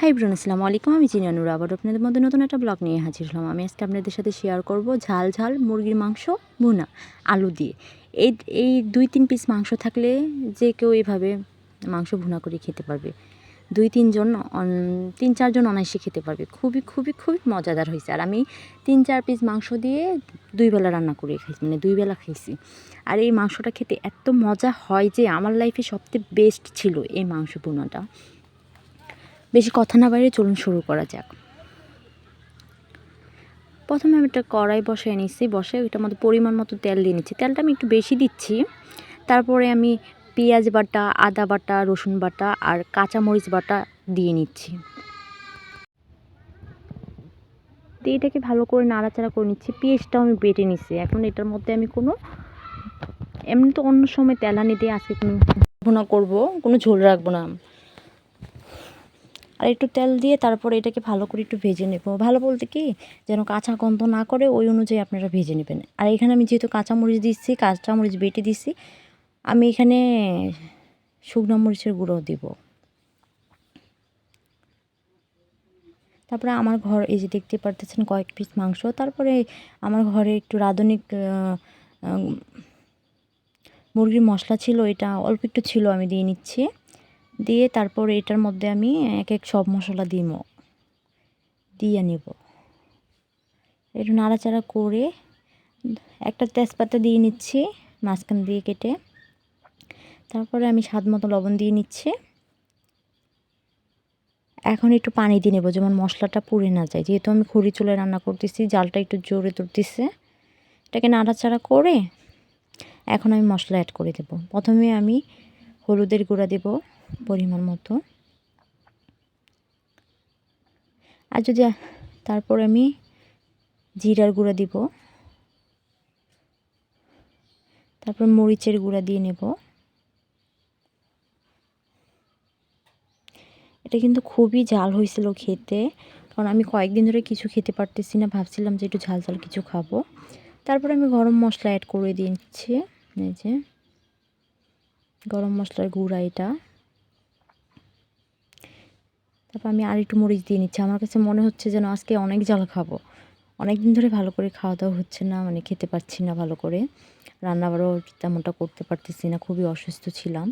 High ব্রন আসসালামু আলাইকুম আমি চিনি অনুর আবার আপনাদের মধ্যে নতুন একটা ব্লগ নিয়ে হাজির হলাম। আমি আজকে আপনাদের সাথে শেয়ার করব ঝাল ঝাল মুরগির মাংস ভুনা, আলু দিয়ে। এই এই দুই তিন পিস মাংস থাকলে যে কেউ এইভাবে মাংস ভুনা করে খেতে পারবে। দুই তিনজন তিন চারজন অনায়াসে খেতে পারবে। খুবই খুবই খুবই মজাদার হয়েছে। আর আমি তিন চার পিস মাংস দিয়ে দুই বেলা রান্না করে খাইছি মানে দুই বেলা খাইছি। আর এই মাংসটা খেতে এত মজা হয় যে আমার লাইফে সবচেয়ে বেস্ট ছিল এই মাংস ভুনাটা। বেশি কথা না বাইরে চলুন শুরু করা যাক। প্রথমে আমি একটা কড়াই বসাই নিচ্ছি বসে ওইটার মধ্যে পরিমাণ মতো তেল দিয়ে নিচ্ছি। তেলটা আমি একটু বেশি দিচ্ছি। তারপরে আমি পেঁয়াজ বাটা, আদা বাটা, রসুন বাটা আর কাঁচামরিচ বাটা দিয়ে নিচ্ছি। দিয়ে এটাকে ভালো করে নাড়াচাড়া করে নিচ্ছি। পেঁয়াজটাও আমি বেটে নিচ্ছি। এখন এটার মধ্যে আমি কোনো এমনি তো অন্য সময় তেলানি দিয়ে আজকে কোনো করব, কোনো ঝোল রাখব না। আর একটু তেল দিয়ে তারপরে এটাকে ভালো করে একটু ভেজে নেব। ভালো বলতে কি, যেন কাঁচা গন্ধ না করে ওই অনুযায়ী আপনারা ভেজে নেবেন। আর এখানে আমি যেহেতু কাঁচামরিচ দিচ্ছি, কাঁচামরিচ বেটে দিচ্ছি, আমি এখানে শুকনো মরিচের গুঁড়ো দিব। তারপরে আমার ঘর, এই যে দেখতে পারতেছেন কয়েক পিস মাংস, তারপরে আমার ঘরে একটু রাঁধুনিক মুরগির মশলা ছিল, এটা অল্প একটু ছিল, আমি দিয়ে নিচ্ছি। দিয়ে তারপর এটার মধ্যে আমি এক এক সব মশলা দিব দিয়ে নেব। একটু নাড়াচাড়া করে একটা তেজপাতা দিয়ে নিচ্ছি, মাঝখান দিয়ে কেটে। তারপরে আমি স্বাদ মতো লবণ দিয়ে নিচ্ছি। এখন একটু পানি দিয়ে নেব, যেমন মশলাটা পুড়ে না যায়। যেহেতু আমি খড়ি চুলে রান্না করতেছি, জালটা একটু জোরে তুলতেছে। এটাকে নাড়াচাড়া করে এখন আমি মশলা অ্যাড করে দেব। প্রথমে আমি হলুদের গুঁড়া দেব। পরিমাণ মতো। আর যদি তারপর আমি জিরার গুঁড়া দিব। তারপর মরিচের গুঁড়া দিয়ে নেব। এটা কিন্তু খুবই ঝাল হয়েছিল খেতে, কারণ আমি কয়েকদিন ধরে কিছু খেতে পারতেছি না, ভাবছিলাম যে একটু ঝাল ঝাল কিছু খাব। তারপরে আমি গরম মশলা অ্যাড করে দিচ্ছি এই যে গরম মশলার গুঁড়া এটা। তারপর আমি আর একটু মরিচ দিয়ে নিচ্ছি। আমার কাছে মনে হচ্ছে যেন আজকে অনেক জাল খাব। অনেক দিন ধরে ভালো করে খাওয়া দাওয়া হচ্ছে না মানে খেতে পারছি না ভালো করে। রান্নাবাড়াও তেমনটা করতে পারতেছি না, খুবই অসুস্থ ছিলাম।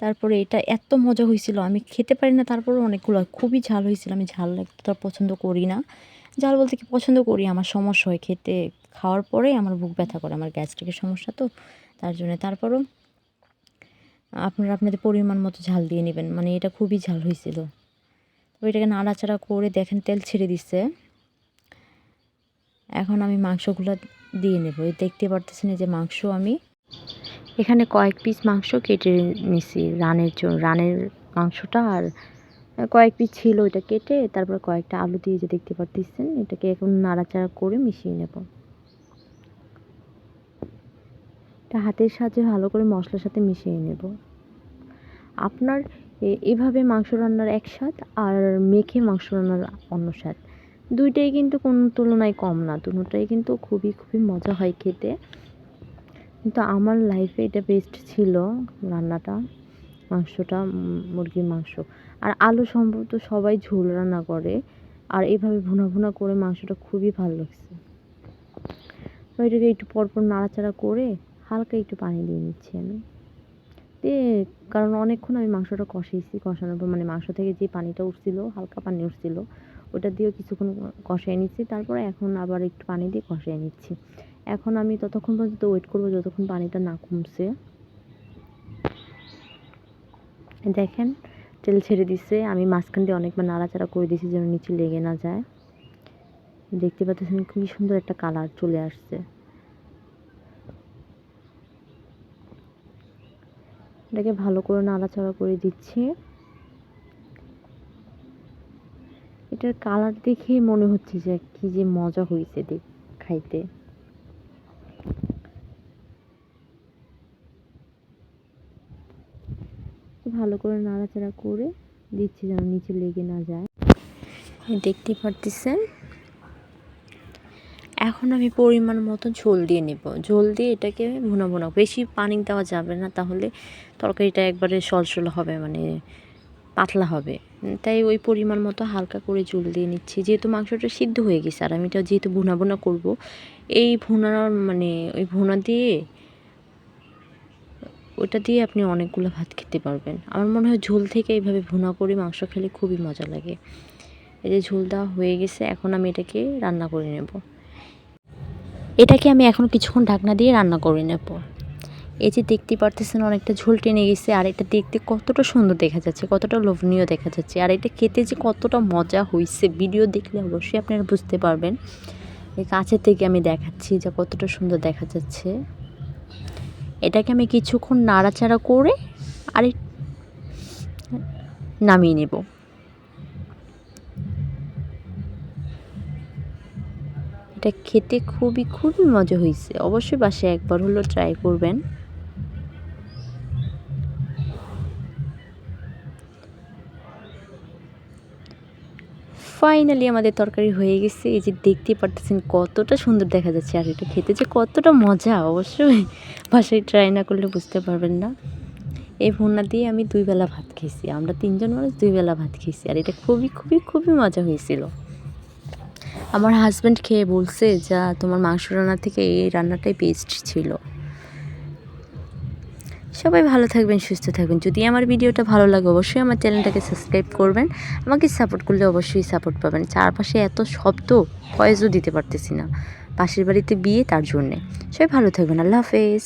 তারপরে এটা এত মজা হয়েছিল, আমি খেতে পারি না তারপরে অনেকগুলো, খুবই ঝাল হয়েছিল। আমি ঝাল আর পছন্দ করি না। ঝাল বলতে কি পছন্দ করি, আমার সমস্যা হয় খেতে খাওয়ার পরে আমার বুক ব্যথা করে, আমার গ্যাস্ট্রিকের সমস্যা তো, তার জন্য তারপরও আপনারা আপনাদের পরিমাণ মতো ঝাল দিয়ে নেবেন মানে এটা খুবই ঝাল হয়েছিল। এটাকে নাড়াচাড়া করে দেখেন তেল ছেড়ে দিচ্ছে। এখন আমি মাংসগুলো দিয়ে নেব। দেখতে পারতেছেন যে মাংস আমি। এখানে কয়েক পিস মাংস কেটে নিছি রানের রানের মাংসটা আর কয়েক পিস ছিল ওইটা কেটে, তারপর কয়েকটা আলু দিয়ে যে দেখতে পারতেছেন এটাকে এখন নাড়াচাড়া করে মিশিয়ে নেব। এটা হাতের সাহায্যে ভালো করে মশলার সাথে মিশিয়ে নেব। আপনার এভাবে মাংস রান্নার এক স্বাদ আর মেখে মাংস রান্নার অন্য স্বাদ। দুইটাই কিন্তু কোনো তুলনায় কম না, দুটোটাই কিন্তু খুবই খুবই মজা হয় খেতে। কিন্তু আমার লাইফে এটা বেস্ট ছিল রান্নাটা, মাংসটা মুরগির মাংস। আর আলু সম্ভবত সবাই ঝোল রান্না করে, আর এইভাবে ভুনা ভুনা করে মাংসটা খুবই ভালো লাগছে। তো এটাকে একটু পরপর নাড়াচাড়া করে হালকা একটু পানি দিয়ে নিচ্ছি আমি। দিয়ে কারণ অনেকক্ষণ আমি মাংসটা কষিয়েছি কষানোর পর মানে মাংস থেকে যে পানিটা উঠছিল, হালকা পানি উঠছিল, ওটা দিয়েও কিছুক্ষণ কষিয়ে নিচ্ছি, তারপরে এখন আবার একটু পানি দিয়ে কষিয়ে নিচ্ছি। এখন আমি ততক্ষণ পর্যন্ত ওয়েট করব যতক্ষণ পানিটা না কমছে। দেখেন, তেল ছেড়ে দিচ্ছে আমি মাঝখান দিয়ে অনেকবার নাড়াচাড়া করে দিয়েছি যেন নিচে লেগে না যায়। দেখতে পাচ্ছেন খুবই সুন্দর একটা কালার চলে আসছে। এটাকে ভালো করে নাড়াচাড়া করে দিচ্ছি। এটার কালার দেখেই মনে হচ্ছে যে কি যে মজা হয়েছে দেখ খাইতে। ভালো করে নাড়াচাড়া করে দিচ্ছি যেন নিচে লেগে না যায়। দেখতে পারতেছেন? এখন আমি পরিমাণ মতো ঝোল দিয়ে নেব। ঝোল দিয়ে এটাকে ভুনা ভুনা। বেশি পানি দেওয়া যাবে না, তাহলে তরকারিটা একবারে সলসল হবে মানে পাতলা হবে। তাই ওই পরিমাণ মতো হালকা করে ঝোল দিয়ে নিচ্ছি। যেহেতু মাংসটা সিদ্ধ হয়ে গেছে, আর আমি এটা যেহেতু ভুনা ভুনা করব, এই ভুনার মানে ওই ভুনা দিয়ে, ওটা দিয়ে আপনি অনেকগুলো ভাত খেতে পারবেন। আমার মনে হয় ঝোল থেকে এইভাবে ভুনা করে মাংস খেলে খুবই মজা লাগে। এই যে ঝোল দেওয়া হয়ে গেছে, এখন আমি এটাকে রান্না করে নেব। এটাকে আমি এখন কিছুক্ষণ ঢাকনা দিয়ে রান্না করে নেব। এই যে দেখতে পারতেছেন অনেকটা ঝোল টেনে গেছে, আর এটা দেখতে কতটা সুন্দর দেখা যাচ্ছে, কতটা লোভনীয় দেখা যাচ্ছে, আর এটা খেতে যে কতটা মজা হয়েছে ভিডিও দেখলে অবশ্যই আপনারা বুঝতে পারবেন। এই কাছের থেকে আমি দেখাচ্ছি যে কতটা সুন্দর দেখা যাচ্ছে। এটাকে আমি কিছুক্ষণ নাড়াচাড়া করে আর নামিয়ে নেব। এটা খেতে খুবই খুবই মজা হয়েছে অবশ্যই বাসায় একবার হলো ট্রাই করবেন। ফাইনালি আমাদের তরকারি হয়ে গেছে। এই যে দেখতে পারতেছেন কতটা সুন্দর দেখা যাচ্ছে আর এটা খেতে যে কতটা মজা। অবশ্যই বাসায় ট্রাই না করলে বুঝতে পারবেন না। এই ভুনা দিয়ে আমি দুই বেলা ভাত খেয়েছি আমরা তিনজন মানুষ দুই বেলা ভাত খেয়েছি আর এটা খুবই খুবই খুবই মজা হয়েছিল। আমার হাজব্যান্ড খেয়ে বলছে যা তোমার মাংস রান্না থেকে এই রান্নাটাই বেস্ট ছিল। সবাই ভালো থাকবেন, সুস্থ থাকবেন। যদি আমার ভিডিওটা ভালো লাগে, অবশ্যই আমার চ্যানেলটাকে সাবস্ক্রাইব করবেন। আমাকে সাপোর্ট করলে অবশ্যই সাপোর্ট পাবেন। চারপাশে এত শব্দ ভয়েসও দিতে পারতেছি না। পাশের বাড়িতে বিয়ে, তার জন্যে। সবাই ভালো থাকবেন। আল্লাহ হাফেজ।